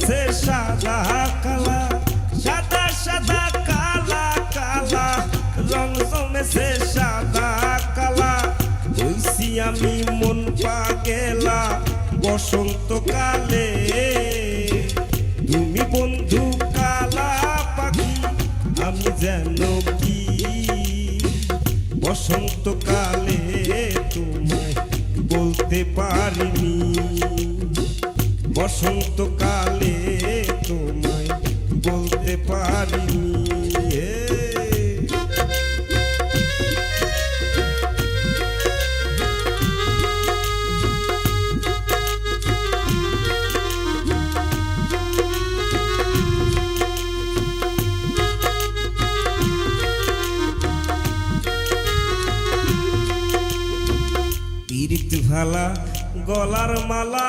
জমেছে সাদা কালা, সাদা সাদা কালা কালা। রং সাদা কালা। হইছি আমি মন পাগেলা, বসন্তকালে। তুমি বন্ধু কালা পাখি, আমি যেন কি? বসন্তকালে তোমায় বলতে পারিনি। বসন্তকালে তোমায় বলতে পারিনি। ভালা গলার মালা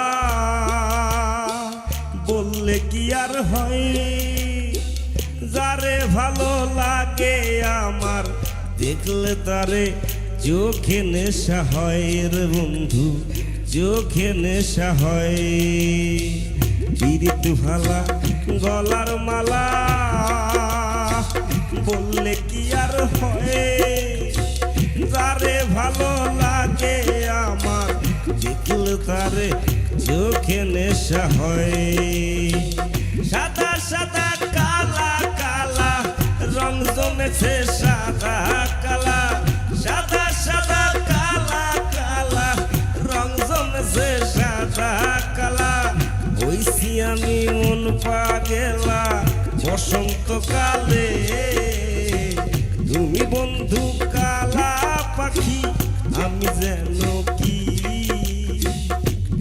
বললে কি আর হয়? যারে ভালো লাগে আমার, দেখলে তারে চোখে নেশা হয় রে বন্ধু, চোখে নেশা হয়। পীড়িত ভালা গলার মালা, বললে কি আর হয়? নেশা হয়। সাদা সাদা, কালা কালা, রং জমেছে সাদা, কালা। সাদা সাদা, কালা কালা, রং জমেছে সাদা, কালা। হইছি আমি মন পাগেলা, বসন্তকালে। তুমি বন্ধু কালা পাখি, আমি যেন